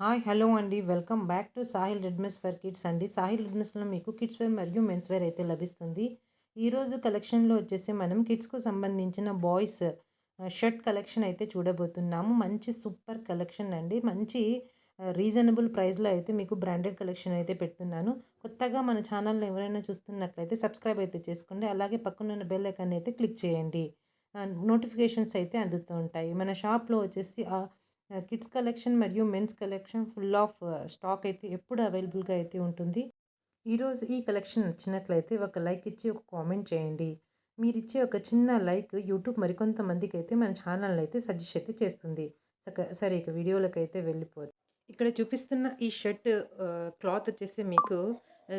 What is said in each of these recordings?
Hi hello అండి. Welcome back to Sahil readymades for kids అండి. సాహిల్ రెడ్మిస్లో మీకు కిడ్స్ వేర్ మరియు మెన్స్ వేర్ అయితే లభిస్తుంది. ఈరోజు కలెక్షన్లో వచ్చేసి మనం కిడ్స్కు సంబంధించిన బాయ్స్ షర్ట్ కలెక్షన్ అయితే చూడబోతున్నాము. మంచి సూపర్ కలెక్షన్ అండి. మంచి రీజనబుల్ ప్రైస్లో అయితే మీకు బ్రాండెడ్ కలెక్షన్ అయితే పెడుతున్నాను. కొత్తగా మన ఛానల్లో ఎవరైనా చూస్తున్నట్లయితే సబ్స్క్రైబ్ అయితే చేసుకోండి. అలాగే పక్కనున్న బెల్ ఐకాన్ అయితే క్లిక్ చేయండి. నోటిఫికేషన్స్ అయితే అందుతూ ఉంటాయి. మన షాప్లో వచ్చేసి కిడ్స్ కలెక్షన్ మరియు men's collection full of stock అయితే ఎప్పుడు అవైలబుల్గా అయితే ఉంటుంది. ఈరోజు ఈ కలెక్షన్ నచ్చినట్లయితే ఒక లైక్ ఇచ్చి ఒక కామెంట్ చేయండి. మీరు ఇచ్చే ఒక చిన్న లైక్ యూట్యూబ్ మరికొంతమందికి అయితే మన ఛానల్ అయితే సజెస్ట్ అయితే చేస్తుంది. సరే ఇక వీడియోలకు అయితే వెళ్ళిపోదు. ఇక్కడ చూపిస్తున్న ఈ షర్ట్ క్లాత్ వచ్చేసి మీకు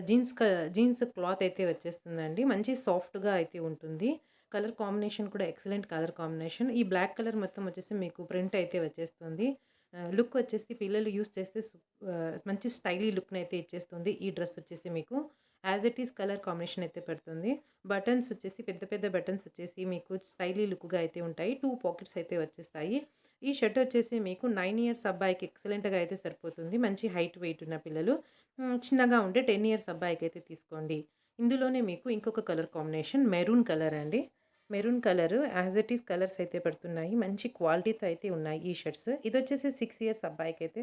జీన్స్ జీన్స్ క్లాత్ అయితే వచ్చేస్తుందండి. మంచి సాఫ్ట్గా అయితే ఉంటుంది. కలర్ కాంబినేషన్ కూడా ఎక్సలెంట్ కలర్ కాంబినేషన్. ఈ బ్లాక్ కలర్ మొత్తం వచ్చేసి మీకు ప్రింట్ అయితే వచ్చేస్తుంది. లుక్ వచ్చేసి పిల్లలు యూస్ చేస్తే మంచి స్టైలీ లుక్ని అయితే ఇచ్చేస్తుంది. ఈ డ్రెస్ వచ్చేసి మీకు as it is colour combination అయితే పెడుతుంది. బటన్స్ వచ్చేసి పెద్ద పెద్ద బటన్స్ వచ్చేసి మీకు స్టైలీ లుక్గా అయితే ఉంటాయి. టూ పాకెట్స్ అయితే వచ్చేస్తాయి. ఈ షర్ట్ వచ్చేసి మీకు నైన్ ఇయర్స్ అబ్బాయికి ఎక్సలెంట్గా అయితే సరిపోతుంది. మంచి హైట్ వెయిట్ ఉన్న పిల్లలు. చిన్నగా ఉండే టెన్ ఇయర్స్ అబ్బాయికి అయితే తీసుకోండి. ఇందులోనే మీకు ఇంకొక కలర్ కాంబినేషన్ మెరూన్ కలర్ అండి. Maroon colour as it is colours అయితే పడుతున్నాయి. మంచి క్వాలిటీతో అయితే ఉన్నాయి ఈ షర్ట్స్. ఇది వచ్చేసి సిక్స్ ఇయర్స్ అబ్బాయికి అయితే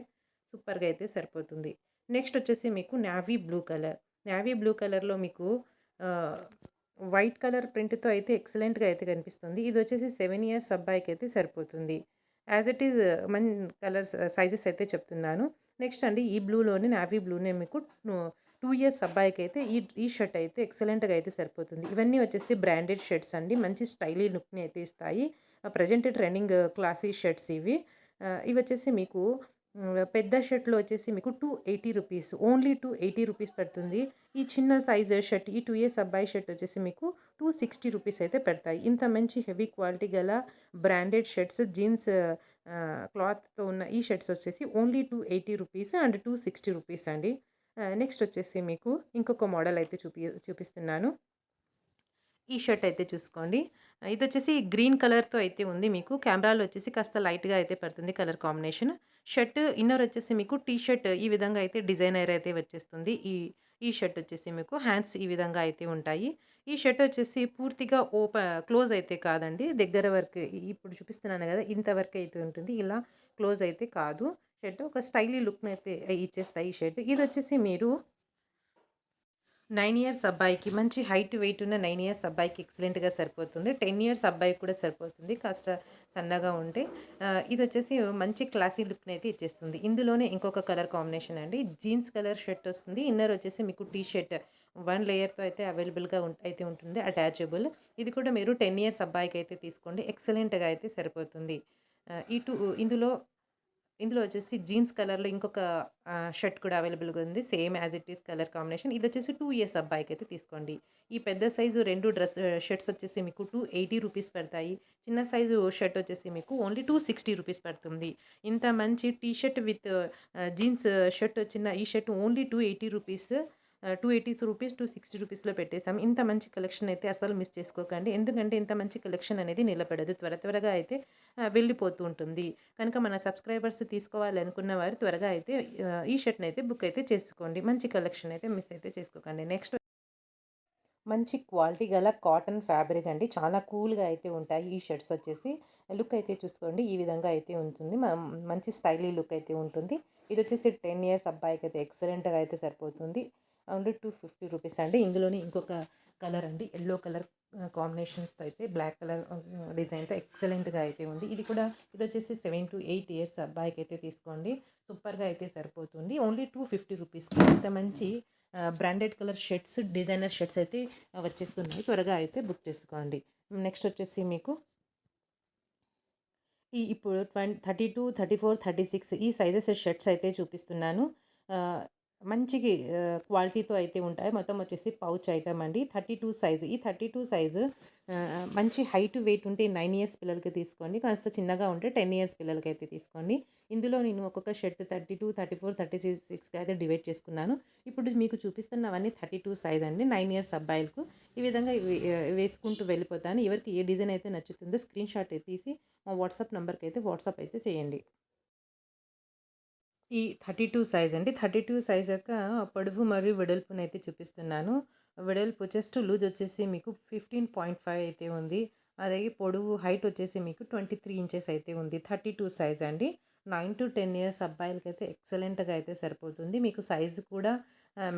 సూపర్గా అయితే సరిపోతుంది. నెక్స్ట్ వచ్చేసి మీకు navy blue colour navy blue కలర్లో మీకు వైట్ కలర్ ప్రింట్తో అయితే ఎక్సలెంట్గా అయితే కనిపిస్తుంది. ఇది వచ్చేసి సెవెన్ ఇయర్స్ అబ్బాయికి అయితే సరిపోతుంది. యాజ్ ఇట్ ఈజ్ మన్ కలర్స్ సైజెస్ అయితే చెప్తున్నాను. నెక్స్ట్ అండి ఈ బ్లూలోనే నావీ బ్లూనే మీకు టూ ఇయర్స్ అబ్బాయికి అయితే ఈ ఈ షర్ట్ అయితే ఎక్సలెంట్గా అయితే సరిపోతుంది. ఇవన్నీ వచ్చేసి బ్రాండెడ్ షర్ట్స్ అండి. మంచి స్టైలీ లుక్ని అయితే ఇస్తాయి. ప్రజెంట్ ట్రెండింగ్ క్లాసీ షర్ట్స్ ఇవి. ఇవి వచ్చేసి మీకు పెద్ద షర్ట్లో వచ్చేసి మీకు two eighty rupees only two eighty rupees పడుతుంది. ఈ చిన్న సైజ్ షర్ట్ ఈ టూ ఇయర్స్ అబ్బాయి షర్ట్ వచ్చేసి మీకు టూ సిక్స్టీ రూపీస్ అయితే పెడతాయి. ఇంత మంచి హెవీ క్వాలిటీ గల బ్రాండెడ్ షర్ట్స్ జీన్స్ క్లాత్తో ఉన్న ఈ షర్ట్స్ వచ్చేసి only two eighty rupees and two sixty rupees అండి. నెక్స్ట్ వచ్చేసి మీకు ఇంకొక మోడల్ అయితే చూపి చూపిస్తున్నాను. ఈ షర్ట్ అయితే చూసుకోండి. ఇది వచ్చేసి గ్రీన్ కలర్తో అయితే ఉంది మీకు. కెమెరాలో వచ్చేసి కాస్త లైట్గా అయితే పడుతుంది కలర్ కాంబినేషన్. షర్ట్ ఇన్నర్ వచ్చేసి మీకు టీ షర్ట్ ఈ విధంగా అయితే డిజైనర్ అయితే వచ్చేస్తుంది. ఈ ఈ షర్ట్ వచ్చేసి మీకు హ్యాండ్స్ ఈ విధంగా అయితే ఉంటాయి. ఈ షర్ట్ వచ్చేసి పూర్తిగా ఓపెన్ క్లోజ్ అయితే కాదండి. దగ్గర వరకు ఇప్పుడు చూపిస్తున్నాను కదా ఇంతవరకు అయితే ఉంటుంది. ఇలా క్లోజ్ అయితే కాదు. షర్ట్ ఒక స్టైలీ లుక్ని అయితే ఇచ్చేస్తాయి ఈ షర్ట్. ఇది వచ్చేసి మీరు నైన్ ఇయర్స్ అబ్బాయికి మంచి హైట్ వెయిట్ ఉన్న నైన్ ఇయర్స్ అబ్బాయికి ఎక్సలెంట్గా సరిపోతుంది. టెన్ ఇయర్స్ అబ్బాయికి కూడా సరిపోతుంది. కాస్త సన్నగా ఉంటే ఇది వచ్చేసి మంచి క్లాసీ లుక్ని అయితే ఇచ్చేస్తుంది. ఇందులోనే ఇంకొక కలర్ కాంబినేషన్ అండి. జీన్స్ కలర్ షర్ట్ వస్తుంది. ఇన్నర్ వచ్చేసి మీకు టీ షర్ట్ వన్ లేయర్తో అయితే అవైలబుల్గా అయితే ఉంటుంది అటాచబుల్. ఇది కూడా మీరు టెన్ ఇయర్స్ అబ్బాయికి అయితే తీసుకోండి. ఎక్సలెంట్గా అయితే సరిపోతుంది. ఈ టూ ఇందులో ఇందులో వచ్చేసి జీన్స్ కలర్లో ఇంకొక షర్ట్ కూడా అవైలబుల్గా ఉంది. Same as it is colour combination. ఇది వచ్చేసి టూ ఇయర్స్ అబ్బాయికి అయితే తీసుకోండి. ఈ పెద్ద సైజు రెండు డ్రెస్ షర్ట్స్ వచ్చేసి మీకు టూ ఎయిటీ రూపీస్ పడతాయి. చిన్న సైజు షర్ట్ వచ్చేసి మీకు ఓన్లీ టూ సిక్స్టీ రూపీస్ పడుతుంది. ఇంత మంచి T shirt with jeans shirt వచ్చిన ఈ shirt only two eighty rupees. Two eighties rupees two sixty రూపీస్లో పెట్టేసాం ఇంత మంచి కలెక్షన్ అయితే అసలు మిస్ చేసుకోకండి. ఎందుకంటే ఇంత మంచి కలెక్షన్ అనేది నిలబడదు. త్వర త్వరగా అయితే వెళ్ళిపోతూ ఉంటుంది. కనుక మన సబ్స్క్రైబర్స్ తీసుకోవాలి అనుకున్న వారు త్వరగా అయితే ఈ షర్ట్ని అయితే బుక్ అయితే చేసుకోండి. మంచి కలెక్షన్ అయితే మిస్ అయితే చేసుకోకండి. నెక్స్ట్ మంచి క్వాలిటీ గల కాటన్ ఫ్యాబ్రిక్ అండి. చాలా కూల్గా అయితే ఉంటాయి ఈ షర్ట్స్ వచ్చేసి. లుక్ అయితే చూసుకోండి. ఈ విధంగా అయితే ఉంటుంది. మంచి స్టైలీ లుక్ అయితే ఉంటుంది. ఇది వచ్చేసి టెన్ ఇయర్స్ అబ్బాయికి అయితే ఎక్సలెంట్గా అయితే సరిపోతుంది. ఓన్లీ టూ ఫిఫ్టీ రూపీస్ అండి. ఇందులోనే ఇంకొక కలర్ అండి. ఎల్లో కలర్ కాంబినేషన్స్తో అయితే బ్లాక్ కలర్ డిజైన్తో ఎక్సలెంట్గా అయితే ఉంది. ఇది కూడా ఇది వచ్చేసి సెవెన్ టు ఎయిట్ ఇయర్స్ అబ్బాయికి అయితే తీసుకోండి సూపర్గా అయితే సరిపోతుంది. ఓన్లీ టూ ఫిఫ్టీ రూపీస్ ఇంత మంచి branded colour shirts designer shirts అయితే వచ్చేస్తున్నాయి. త్వరగా అయితే బుక్ చేసుకోండి. నెక్స్ట్ వచ్చేసి మీకు ఈ ఇప్పుడు twenty thirty two thirty four thirty six ఈ సైజెస్ షర్ట్స్ అయితే చూపిస్తున్నాను. మంచి క్వాలిటీతో అయితే ఉంటాయి. మొత్తం వచ్చేసి పౌచ్ ఐటమ్ అండి. Thirty two size. ఈ థర్టీ టూ సైజు మంచి హైట్ వెయిట్ ఉంటే నైన్ ఇయర్స్ పిల్లలకి తీసుకోండి. కాస్త చిన్నగా ఉంటే టెన్ ఇయర్స్ పిల్లలకి అయితే తీసుకోండి. ఇందులో నేను ఒక్కొక్క shirt thirty two thirty four thirty six సిక్స్కి అయితే డివైడ్ చేసుకున్నాను. ఇప్పుడు మీకు చూపిస్తున్నవన్నీ థర్టీ టూ సైజ్ అండి. నైన్ ఇయర్స్ అబ్బాయిలకు ఈ విధంగా వేసుకుంటూ వెళ్ళిపోతాను. ఎవరికి ఏ డిజైన్ అయితే నచ్చుతుందో స్క్రీన్ షాట్ తీసి మా వాట్సాప్ నెంబర్కి అయితే వాట్సాప్ అయితే చేయండి. ఈ 32 సైజ్ అండి. 32 సైజ్ యొక్క పొడవు మరియు వెడల్పునైతే చూపిస్తున్నాను. వెడల్పు చెస్ట్ లూజ్ వచ్చేసి మీకు 15.5 అయితే ఉంది. అలాగే పొడవు హైట్ వచ్చేసి మీకు 23 ఇంచెస్ అయితే ఉంది. 32 సైజ్ అండి. 9-10 ఇయర్స్ అబ్బాయిలకైతే ఎక్సలెంట్‌గా అయితే సరిపోతుంది. మీకు సైజు కూడా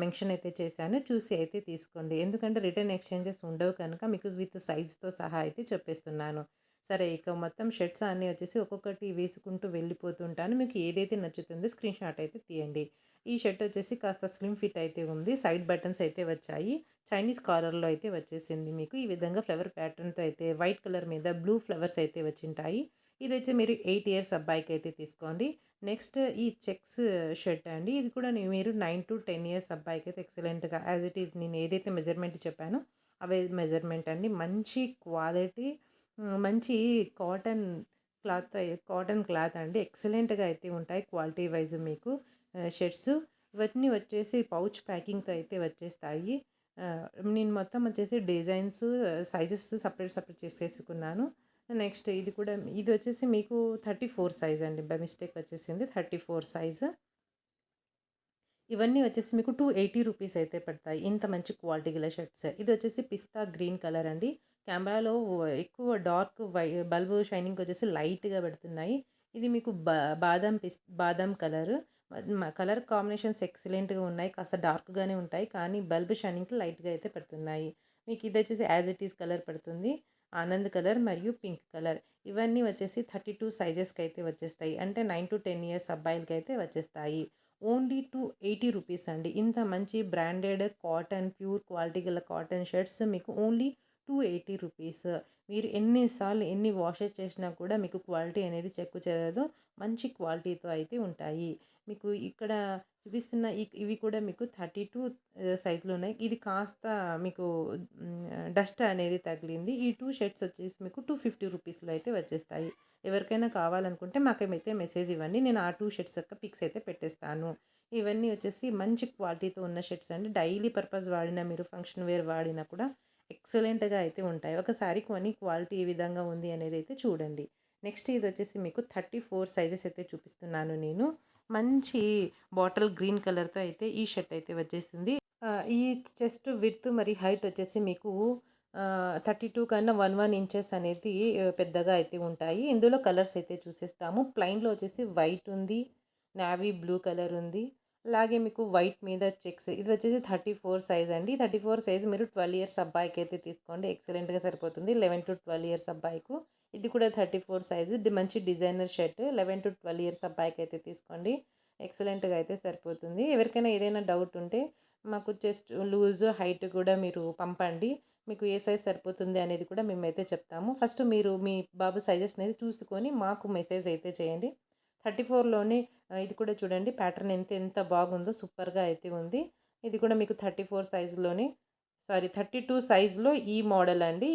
మెన్షన్ అయితే చేశాను. చూసి అయితే తీసుకోండి. ఎందుకంటే రిటర్న్ ఎక్స్‌చేంజెస్ ఉండవు కనుక మీకు విత్ సైజుతో సహా అయితే చెప్పేస్తున్నాను. సరే ఇక మొత్తం షర్ట్స్ అన్నీ వచ్చేసి ఒక్కొక్కటి వేసుకుంటూ వెళ్ళిపోతుంటాను. మీకు ఏదైతే నచ్చుతుందో స్క్రీన్ షాట్ అయితే తీయండి. ఈ షర్ట్ వచ్చేసి కాస్త స్లిమ్ ఫిట్ అయితే ఉంది. సైడ్ బటన్స్ అయితే వచ్చాయి. చైనీస్ కాలర్‌లో అయితే వచ్చేసింది మీకు. ఈ విధంగా ఫ్లవర్ ప్యాటర్న్‌తో అయితే వైట్ కలర్ మీద బ్లూ ఫ్లవర్స్ అయితే వచ్చింటాయి. ఇదైతే మీరు ఎయిట్ ఇయర్స్ అబ్బాయికి అయితే తీసుకోండి. నెక్స్ట్ ఈ చెక్స్ షర్ట్ అండి. ఇది కూడా మీరు మీరు 9-10 ఇయర్స్ అబ్బాయికైతే ఎక్సలెంట్‌గా యాజ్ ఇట్ ఈజ్ నేను ఏదైతే మెజర్‌మెంట్ చెప్పానో అవే మెజర్‌మెంట్ అండి. మంచి క్వాలిటీ మంచి కాటన్ క్లాత్ కాటన్ క్లాత్ అండి. ఎక్సలెంట్‌గా అయితే ఉంటాయి క్వాలిటీ వైజ్ మీకు షర్ట్స్. ఇవన్నీ వచ్చేసి పౌచ్ ప్యాకింగ్‌తో అయితే వచ్చేస్తాయి. నేను మొత్తం వచ్చేసి డిజైన్స్, సైజెస్ సపరేట్ సపరేట్ చేసేసుకున్నాను. నెక్స్ట్ ఇది కూడా ఇది వచ్చేసి మీకు 34 సైజ్ అండి. బై మిస్టేక్ వచ్చేసింది 34 సైజ్. ఇవన్నీ వచ్చేసి మీకు 280 రూపీస్ అయితే పడతాయి. ఇంత మంచి క్వాలిటీ గల షర్ట్స్. ఇది వచ్చేసి పిస్తా గ్రీన్ కలర్ అండి. కెమెరాలో ఎక్కువ డార్క్ వై బల్బు షైనింగ్ వచ్చేసి లైట్‌గా పెడుతున్నాయి. ఇది మీకు బా బాదం పిస్ బాదం కలర్. కలర్ కాంబినేషన్స్ ఎక్సలెంట్‌గా ఉన్నాయి. కాస్త డార్క్‌గానే ఉంటాయి. కానీ బల్బ్ షైనింగ్‌కి లైట్‌గా అయితే పెడుతున్నాయి. మీకు ఇది వచ్చేసి యాజ్ ఇట్ ఈస్ కలర్ పడుతుంది. ఆనంద్ కలర్ మరియు పింక్ కలర్. ఇవన్నీ వచ్చేసి 32 సైజెస్‌కి అయితే వచ్చేస్తాయి. అంటే 9-10 ఇయర్స్ అబ్బాయిలకైతే వచ్చేస్తాయి. ఓన్లీ 280 రూపీస్ అండి. ఇంత మంచి బ్రాండెడ్ కాటన్ ప్యూర్ క్వాలిటీ గల కాటన్ షర్ట్స్ మీకు ఓన్లీ 280 రూపీస్. మీరు ఎన్నిసార్లు ఎన్ని వాషెస్ చేసినా కూడా మీకు క్వాలిటీ అనేది చెక్కు చెదరదు. మంచి క్వాలిటీతో అయితే ఉంటాయి. మీకు ఇక్కడ చూపిస్తున్న ఇవి కూడా మీకు థర్టీ టూ సైజులో ఉన్నాయి. ఇది కాస్త మీకు డస్ట్ అనేది తగిలింది. ఈ టూ షర్ట్స్ వచ్చేసి మీకు 250 రూపీస్‌లో అయితే వచ్చేస్తాయి. ఎవరికైనా కావాలనుకుంటే మాకేమైతే మెసేజ్ ఇవ్వండి. నేను ఆ టూ షర్ట్స్ యొక్క పిక్స్ అయితే పెట్టేస్తాను. ఇవన్నీ వచ్చేసి మంచి క్వాలిటీతో ఉన్న షర్ట్స్ అండి. డైలీ పర్పస్ వాడినా మీరు ఫంక్షన్ వేర్ వాడినా కూడా ఎక్సలెంట్‌గా అయితే ఉంటాయి. ఒకసారి కొని క్వాలిటీ ఏ విధంగా ఉంది అనేది అయితే చూడండి. నెక్స్ట్ ఇది వచ్చేసి మీకు 34 సైజెస్ అయితే చూపిస్తున్నాను నేను. మంచి బాటిల్ గ్రీన్ కలర్‌తో అయితే ఈ షర్ట్ అయితే వచ్చేసింది. ఈ చెస్ట్ విత్ మరి హైట్ వచ్చేసి మీకు థర్టీ టూ కన్నా 11 ఇంచెస్ అనేది పెద్దగా అయితే ఉంటాయి. ఇందులో కలర్స్ అయితే చూసేస్తాము. ప్లైన్లో వచ్చేసి వైట్ ఉంది. నావీ బ్లూ కలర్ ఉంది. అలాగే మీకు వైట్ మీద చెక్స్ ఇది వచ్చేసి 34 సైజ్ అండి. 34 సైజ్ మీరు 12 ఇయర్స్ అబ్బాయికి అయితే తీసుకోండి. ఎక్సలెంట్‌గా సరిపోతుంది. 11-12 ఇయర్స్ అబ్బాయికు. ఇది కూడా 34 సైజ్. ఇది మంచి డిజైనర్ షర్ట్. 11-12 ఇయర్స్ అబ్బాయికైతే తీసుకోండి. ఎక్సలెంట్‌గా అయితే సరిపోతుంది. ఎవరికైనా ఏదైనా డౌట్ ఉంటే మాకు చెస్ట్ లూజ్, హైట్ కూడా మీరు పంపండి. మీకు ఏ సైజ్ సరిపోతుంది అనేది కూడా మేమైతే చెప్తాము. ఫస్ట్ మీరు మీ బాబు సైజెస్ అనేది చూసుకొని మాకు మెసేజ్ అయితే చేయండి. థర్టీ ఫోర్లోనే ఇది కూడా చూడండి ప్యాటర్న్ ఎంత ఎంత బాగుందో సూపర్‌గా అయితే ఉంది. ఇది కూడా మీకు థర్టీ ఫోర్ సైజులోనే సారీ థర్టీ టూ సైజులో ఈ మోడల్ అండి.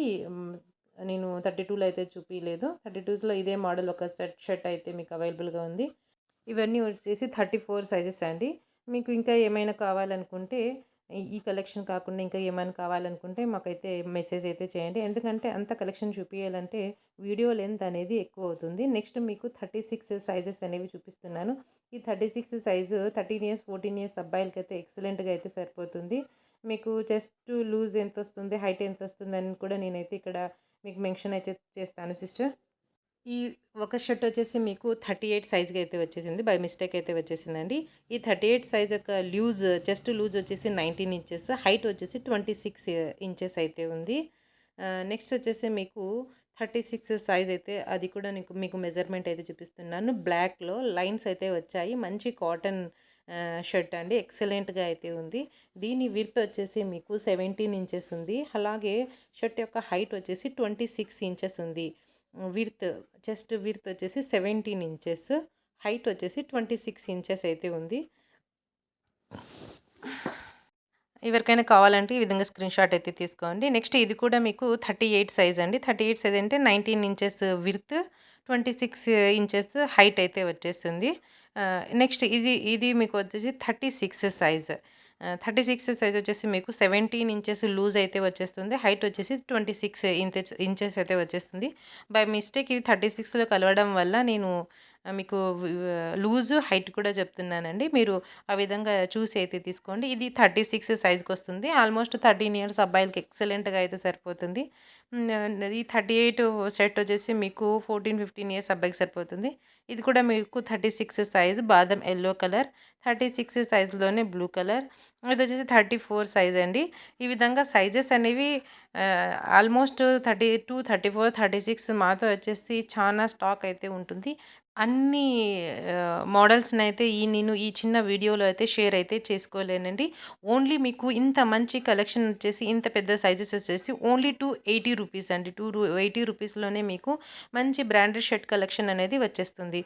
నేను థర్టీ టూలో అయితే చూపించలేదు థర్టీ టూస్లో ఇదే మోడల్ ఒక సెట్ షర్ట్ అయితే మీకు అవైలబుల్‌గా ఉంది. ఇవన్నీ వచ్చేసి 34 సైజెస్ అండి. మీకు ఇంకా ఏమైనా కావాలనుకుంటే ఈ కలెక్షన్ కాకుండా ఇంకా ఏమైనా కావాలనుకుంటే మాకైతే మెసేజ్ అయితే చేయండి. ఎందుకంటే అంత కలెక్షన్ చూపియాలంటే వీడియో లెంత్ అనేది ఎక్కువ అవుతుంది. నెక్స్ట్ మీకు 36 సైజెస్ అనేవి చూపిస్తున్నాను. ఈ 36 సైజు 13 ఇయర్స్, 14 ఇయర్స్ అబ్బాయిలకైతే ఎక్సలెంట్‌గా అయితే సరిపోతుంది. మీకు చెస్ట్ లూజ్ ఎంత వస్తుంది హైట్ ఎంత వస్తుంది అని కూడా నేనైతే ఇక్కడ మీకు మెన్షన్ అయితే చేస్తాను సిస్టర్. ఈ ఒక షర్ట్ వచ్చేసి మీకు థర్టీ ఎయిట్ సైజ్కి అయితే వచ్చేసింది. బై మిస్టేక్ అయితే వచ్చేసిందండి. ఈ 38 సైజ్ యొక్క లూజ్ చెస్ట్ లూజ్ వచ్చేసి 19 ఇంచెస్, హైట్ వచ్చేసి 26 ఇంచెస్ అయితే ఉంది. నెక్స్ట్ వచ్చేసి మీకు 36 సైజ్ అయితే అది కూడా నీకు మీకు మెజర్‌మెంట్ అయితే చూపిస్తున్నాను. బ్లాక్‌లో లైన్స్ అయితే వచ్చాయి. మంచి కాటన్ షర్ట్ అండి. ఎక్సలెంట్‌గా అయితే ఉంది. దీని విడ్త్ వచ్చేసి మీకు 17 ఇంచెస్ ఉంది. అలాగే షర్ట్ యొక్క హైట్ వచ్చేసి 26 ఇంచెస్ ఉంది. విడ్త్ చెస్ట్ విడ్త్ వచ్చేసి 17 ఇంచెస్, హైట్ వచ్చేసి 26 ఇంచెస్ అయితే ఉంది. ఎవరికైనా కావాలంటే ఈ విధంగా స్క్రీన్ షాట్ అయితే తీసుకోండి. నెక్స్ట్ ఇది కూడా మీకు 38 సైజ్ అండి. 38 సైజ్ అంటే 19 inches width twenty six inches height అయితే వచ్చేస్తుంది. నెక్స్ట్ ఇది ఇది మీకు వచ్చేసి 36 సైజ్. థర్టీ సిక్స్ సైజ్ వచ్చేసి మీకు 17 ఇంచెస్ లూజ్ అయితే వచ్చేస్తుంది. హైట్ వచ్చేసి 26 ఇంచెస్ ఇంచెస్ అయితే వచ్చేస్తుంది. బై మిస్టేక్ ఇవి 36లో కలవడం వల్ల నేను మీకు లూజు హైట్ కూడా చెప్తున్నానండి. మీరు ఆ విధంగా చూసి అయితే తీసుకోండి. ఇది థర్టీ సిక్స్ సైజ్కి వస్తుంది. ఆల్మోస్ట్ థర్టీన్ ఇయర్స్ అబ్బాయిలకి ఎక్సలెంట్గా అయితే సరిపోతుంది. ఈ థర్టీ ఎయిట్ సెట్ వచ్చేసి మీకు ఫోర్టీన్ ఫిఫ్టీన్ ఇయర్స్ అబ్బాయికి సరిపోతుంది. ఇది కూడా మీకు థర్టీ సిక్స్ సైజ్ బాదం ఎల్లో కలర్ థర్టీ సిక్స్ సైజ్లోనే బ్లూ కలర్. ఇది వచ్చేసి థర్టీ ఫోర్ సైజ్ అండి. ఈ విధంగా సైజెస్ అనేవి almost thirty two thirty four thirty six మాతో వచ్చేసి చాలా స్టాక్ అయితే ఉంటుంది. అన్ని మోడల్స్ని అయితే ఈ నేను ఈ చిన్న వీడియోలో అయితే షేర్ అయితే చేసుకోలేనండి. ఓన్లీ మీకు ఇంత మంచి కలెక్షన్ వచ్చేసి ఇంత పెద్ద సైజెస్ వచ్చేసి ఓన్లీ టూ ఎయిటీ రూపీస్ అండి. టూ రూ ఎయిటీ రూపీస్లోనే మీకు మంచి బ్రాండెడ్ షర్ట్ కలెక్షన్ అనేది వచ్చేస్తుంది.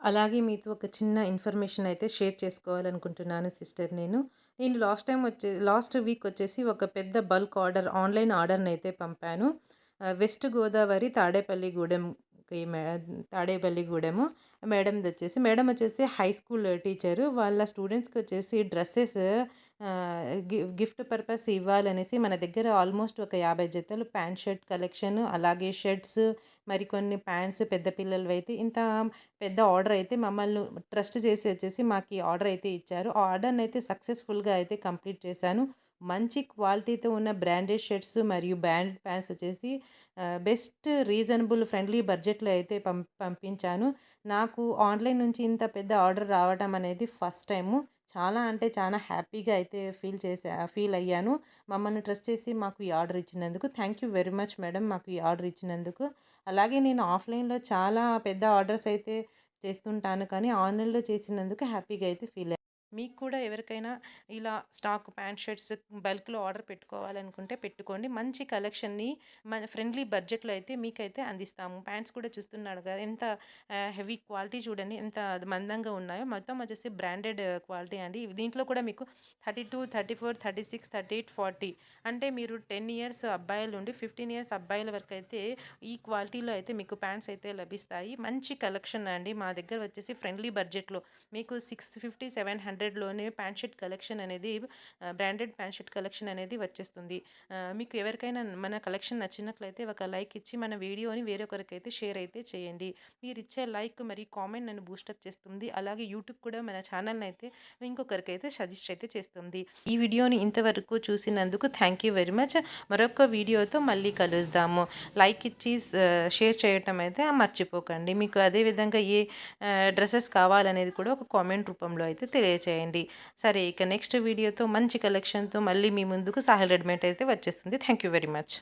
అలాగే మీతో ఒక చిన్న ఇన్ఫర్మేషన్ అయితే షేర్ చేసుకోవాలనుకుంటున్నాను సిస్టర్ నేను. నేను లాస్ట్ టైం వచ్చే లాస్ట్ వీక్ వచ్చేసి ఒక పెద్ద బల్క్ ఆర్డర్ ఆన్లైన్ ఆర్డర్ని అయితే పంపాను వెస్ట్ గోదావరి తాడేపల్లిగూడెం మే తాడేపల్లిగూడెము మేడంది వచ్చేసి మేడం వచ్చేసి హై స్కూల్ టీచరు. వాళ్ళ స్టూడెంట్స్కి వచ్చేసి డ్రెస్సెస్ గిఫ్ట్ పర్పస్ ఇవ్వాలనేసి మన దగ్గర ఆల్మోస్ట్ ఒక యాభై జతలు ప్యాంట్ షర్ట్ కలెక్షన్ అలాగే షర్ట్స్ మరికొన్ని ప్యాంట్స్ పెద్ద పిల్లలు అయితే ఇంత పెద్ద ఆర్డర్ అయితే మమ్మల్ని ట్రస్ట్ చేసి వచ్చేసి మాకు ఈ ఆర్డర్ అయితే ఇచ్చారు. ఆ ఆర్డర్ని అయితే సక్సెస్ఫుల్గా అయితే కంప్లీట్ చేశాను. మంచి క్వాలిటీతో ఉన్న బ్రాండెడ్ షర్ట్స్ మరియు బ్రాండెడ్ ప్యాంట్స్ వచ్చేసి బెస్ట్ రీజనబుల్ ఫ్రెండ్లీ బడ్జెట్లో అయితే పం పంపించాను. నాకు ఆన్లైన్ నుంచి ఇంత పెద్ద ఆర్డర్ రావడం అనేది ఫస్ట్ టైము. చాలా అంటే చాలా హ్యాపీగా అయితే ఫీల్ చేసా ఫీల్ అయ్యాను. మమ్మల్ని ట్రస్ట్ చేసి మాకు ఈ ఆర్డర్ ఇచ్చినందుకు. Thank you very much madam మాకు ఈ ఆర్డర్ ఇచ్చినందుకు. అలాగే నేను ఆఫ్లైన్లో చాలా పెద్ద ఆర్డర్స్ అయితే చేస్తుంటాను కానీ ఆన్లైన్లో చేసినందుకు హ్యాపీగా అయితే ఫీల్ మీకు కూడా ఎవరికైనా ఇలా స్టాక్ ప్యాంట్ షర్ట్స్ బల్క్లో ఆర్డర్ పెట్టుకోవాలనుకుంటే పెట్టుకోండి. మంచి కలెక్షన్ని మన ఫ్రెండ్లీ బడ్జెట్లో అయితే మీకైతే అందిస్తాము. ప్యాంట్స్ కూడా చూస్తున్నాడు కదా ఎంత హెవీ క్వాలిటీ చూడండి ఎంత మందంగా ఉన్నాయో. మొత్తం వచ్చేసి బ్రాండెడ్ క్వాలిటీ అండి. దీంట్లో కూడా మీకు thirty two thirty four thirty six thirty eight forty అంటే మీరు టెన్ ఇయర్స్ అబ్బాయిలు ఉండి ఫిఫ్టీన్ ఇయర్స్ అబ్బాయిల వరకు అయితే ఈ క్వాలిటీలో అయితే మీకు ప్యాంట్స్ అయితే లభిస్తాయి. మంచి కలెక్షన్ అండి. మా దగ్గర వచ్చేసి ఫ్రెండ్లీ బడ్జెట్లో మీకు సిక్స్ ఫిఫ్టీ సెవెన్ హండ్రెడ్ హండ్రెడ్లోనే ప్యాంట్ షర్ట్ కలెక్షన్ అనేది బ్రాండెడ్ ప్యాంట్ షర్ట్ కలెక్షన్ అనేది వచ్చేస్తుంది. మీకు ఎవరికైనా మన కలెక్షన్ నచ్చినట్లయితే ఒక లైక్ ఇచ్చి మన వీడియోని వేరొకరికైతే షేర్ అయితే చేయండి. మీరు ఇచ్చే లైక్ మరి కామెంట్ నన్ను బూస్టప్ చేస్తుంది. అలాగే యూట్యూబ్ కూడా మన ఛానల్ని అయితే ఇంకొకరికైతే సజెస్ట్ అయితే చేస్తుంది. ఈ వీడియోని ఇంతవరకు చూసినందుకు థ్యాంక్ యూ వెరీ మచ్. మరొక వీడియోతో మళ్ళీ కలుద్దాము. లైక్ ఇచ్చి షేర్ చేయటం అయితే మర్చిపోకండి. మీకు అదేవిధంగా ఏ డ్రెస్సెస్ కావాలనేది కూడా ఒక కామెంట్ రూపంలో అయితే తెలియచేయండి. చేయండి. సరే ఇక నెక్స్ట్ వీడియోతో మంచి కలెక్షన్తో మళ్ళీ మీ ముందుకు సాహిల్ రెడీమేడ్ అయితే వచ్చేస్తుంది. Thank you very much